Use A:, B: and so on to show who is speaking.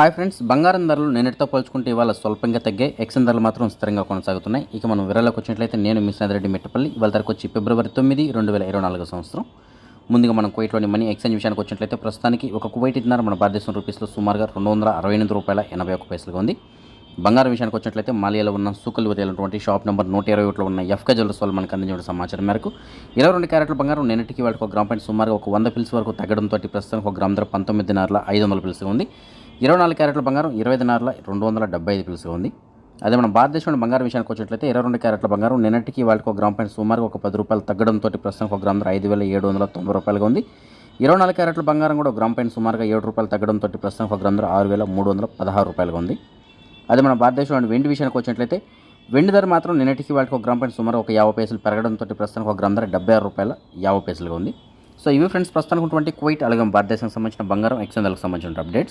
A: Hi friends బంగారం ధరలు నిన్నటితో పోల్చుకుంటే ఇవాళ స్వల్పంగా తగ్గాయి. ఎక్సెన్ ధరలు మాత్రం స్థిరంగా కొనసాగుతున్నాయి. ఇక మనం వివరాలకు వచ్చినట్లయితే నేను మీ రెడ్డి మిట్టపల్లి. ఇవాళ ధరకు వచ్చి ఫిబ్రవరి తొమ్మిది రెండు వేల ఇరవై నాలుగు సంవత్సరం. ముందుగా మనం కువైట్లోని మనీ ఎక్స్చేంజ్ విషయానికి వచ్చినట్లయితే ప్రస్తుతానికి ఒక కువైట్ ఇన్నర మన భారతదేశం రూపీస్లో సుమారుగా రెండు వందల అరవై ఎనిమిది రూపాయల ఎనభై ఒక పైసలుగా ఉంది. బంగారం విషయానికి వచ్చినట్లయితే మాలియాలో ఉన్న సూకల్ వదిలినటువంటి షాప్ నెంబర్ నూట ఇరవై ఒకటిలో ఉన్న ఎఫ్క జ్యువెల్స్ వాళ్ళు మనకు అందించిన సమాచారం మేరకు ఇరవై రెండు క్యారెట్ల బంగారం నిన్నటికి వాళ్ళకి ఒక గ్రామ్ పాయింట్ సుమారుగా ఒక వంద పిల్స్ వరకు తగ్గడంతో ప్రస్తుతానికి ఒక గ్రామ్ ధర పంతొమ్మిది నార్ల ఐదు వందల పిల్స్గా ఉంది. ఇరవై నాలుగు క్యారెట్ల బంగారం ఇరవై దినారుల రెండు వందల డెబ్బై ఐదు పిలుసుగా ఉంది. అదే మన భారతదేశంలో బంగారం విషయానికి వచ్చినట్లయితే ఇరవై రెండు క్యారెట్ల బంగారం నిన్నటికి వాళ్ళకి ఒక గ్రామ్ పైన సుమారు ఒక పది రూపాయలు తగ్గడంతో ప్రస్తుతం ఒక గ్రామ్ ఐదు వేల ఏడు వందల తొంభై రూపాయలుగా ఉంది. ఇరవై నాలుగు క్యారెట్ల బంగారం కూడా గ్రామ్ పైన సుమారుగా ఏడు రూపాయలు తగ్గడంతో ప్రస్తుతం ఒక గ్రామ్ ఆరు వేల మూడు వందల పదహారు రూపాయలుగా ఉంది. అదే మన భారతదేశంలో వెండి విషయానికి వచ్చినట్లయితే వెండి ధర మాత్రం నిన్నటికి వాళ్ళకి ఒక గ్రామ్ పైన సుమారు ఒక యాభై పైసలు పెరగడంతో ప్రస్తుతానికి ఒక గ్రామ్ ధర డెబ్బై ఆరు రూపాయల యాభై పైసలుగా ఉంది. సో ఇవి ఫ్రెండ్స్ ప్రస్తుతానికి ఉన్నటువంటి కువైట్ అలాగే భారతదేశానికి సంబంధించిన బంగారం ఎక్స్చేంజ్లకు సంబంధించిన అప్డేట్స్